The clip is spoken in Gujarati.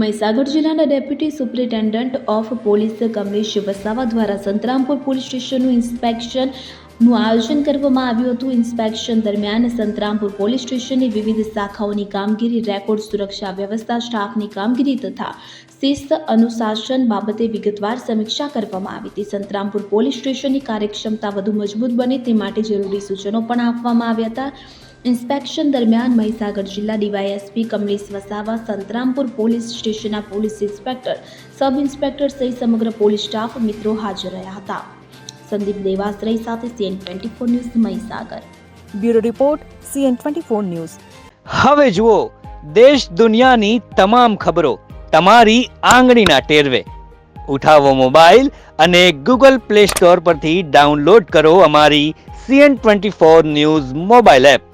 મહીસાગર જિલ્લાના deputy superintendent of police Kamlesh Vasava દ્વારા સંતરામપુર પોલીસ સ્ટેશનનું ઇન્સ્પેક્શનનું આયોજન કરવામાં આવ્યું હતું. ઇન્સ્પેક્શન દરમિયાન સંતરામપુર પોલીસ સ્ટેશનની વિવિધ શાખાઓની કામગીરી, રેકોર્ડ સુરક્ષા વ્યવસ્થા, સ્ટાફની કામગીરી તથા શિસ્ત અનુશાસન બાબતે વિગતવાર સમીક્ષા કરવામાં આવી હતી. સંતરામપુર પોલીસ સ્ટેશનની કાર્યક્ષમતા વધુ મજબૂત બને તે માટે જરૂરી સૂચનો પણ આપવામાં આવ્યા હતા. ઇન્સ્પેક્શન દરમિયાન મહીસાગર જિલ્લા ડીવાયએસપી કમલેશ વસાવા સંતરામપુર પોલીસ સ્ટેશનના પોલીસ ઇન્સ્પેક્ટર સબ ઇન્સ્પેક્ટર સહિત સમગ્ર પોલીસ સ્ટાફ મિત્રો હાજર રહ્યા હતા. સંદીપ દેવાશ્રય સાથે CN twenty four news Mahisagar. Bureau report CN twenty four news. હવે જુઓ દેશ દુનિયાની તમામ ખબરો તમારી આંગળીના ટેરવે. ઉઠાવો મોબાઈલ અને ગૂગલ પ્લે સ્ટોર પરથી ડાઉનલોડ કરો અમારી CN twenty four news mobile app.